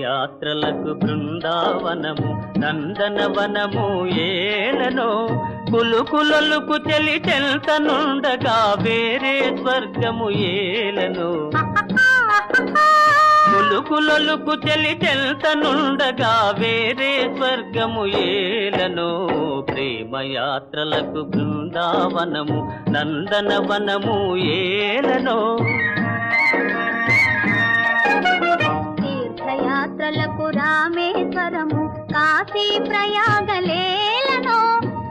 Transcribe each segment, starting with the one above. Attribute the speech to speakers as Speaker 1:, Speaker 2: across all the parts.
Speaker 1: యాత్రలకు బృందావనము నందనవనము ఏలనో కులుకులొలుకు చెలి చెల్తనుండగా వేరే స్వర్గము ఏలనో. కులుకులొలుకు చెలి చెల్తనుండగా వేరే స్వర్గము ఏలనో. ప్రేమయాత్రలకు బృందావనము నందనవనము ఏలనో.
Speaker 2: కాశీ ప్రయాగలేలను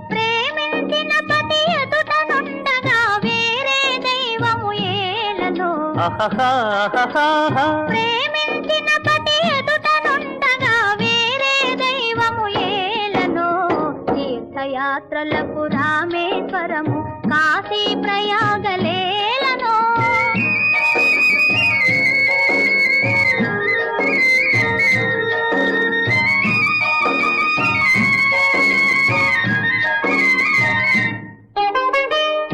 Speaker 2: ప్రేమించిన పతి ఎదుట నుండగా వేరే దైవము ఏలను. ప్రేమించిన పతి ఎదుట నుండగా వేరే దైవము ఏలను. తీర్థయాత్రలకు రామేశ్వరము కాశీ ప్రయాగలేలను.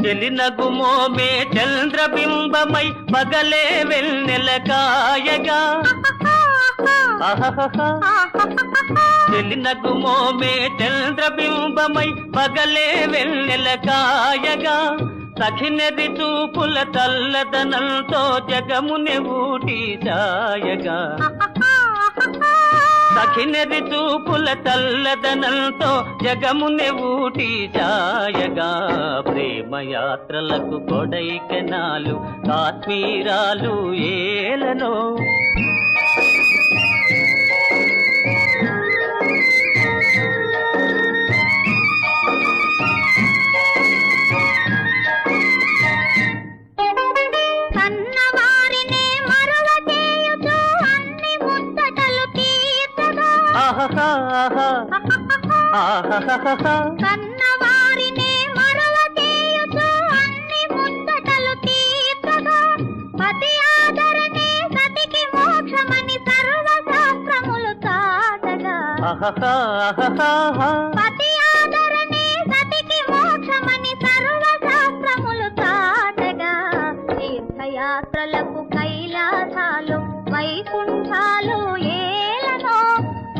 Speaker 1: చెలినగుమోమే చంద్రబింబమై పగలే వెన్నెల కాయగా. అహహహ. చెలినగుమోమే చంద్రబింబమై పగలే వెన్నెల కాయగా. సఖినెది చూపుల తల్లదనంతో జగముని ఊటి సాయగా. సఖినెది చూపుల తల్లదనంతో జగముని ఊటి జాయగా ప్రేమయాత్రలకు కొడైకెనాలు కాశ్మీరాలు ఏలనో.
Speaker 2: కన్నవారినే కన్నవారినే మరువ చేయుచు అన్ని ముచ్చటలు తీర్చగా పతి ఆదరణే సతికి మోక్షమని సర్వశాస్త్రములు చాటగా.
Speaker 1: ఆహహహహహ.
Speaker 2: పతి ఆదరణే సతికి మోక్షమని సర్వశాస్త్రములు చాటగా. తీర్థయాత్రలకు కైలాసాలు వైకుంఠాలు ఏలనో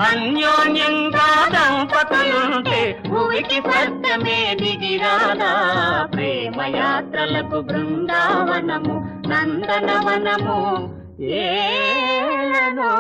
Speaker 1: అన్యోన్యంగా దంపతులుంటే భూమికి సత్యమే దిగిరాలా ప్రేమయాత్రలకు బృందావనము నందనవనము ఏలనో.